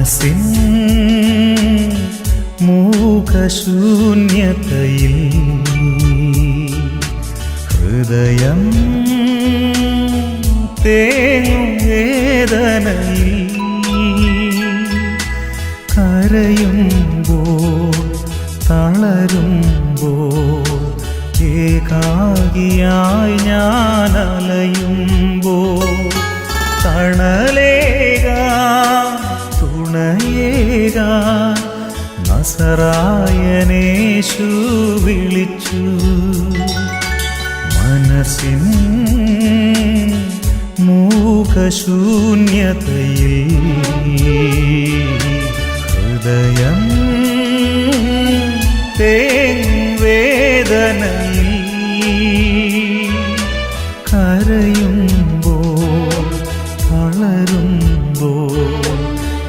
മനസ്സിൻ മൂകശൂന്യതയിൽ ഹൃദയം തേങ്ങും വേദനയിൽ കരയുമ്പോൾ തളരുമ്പോൾ ഏകാകിയായി ഞാൻ അലയുമ്പോൾ തണലേകാ നാസറായനേശു വിളിച്ചു. മനസ്സിൻ മൂകശൂന്യതയിൽ ഹൃദയം തേവേദന കരയുമ്പോ വളരുമ്പോ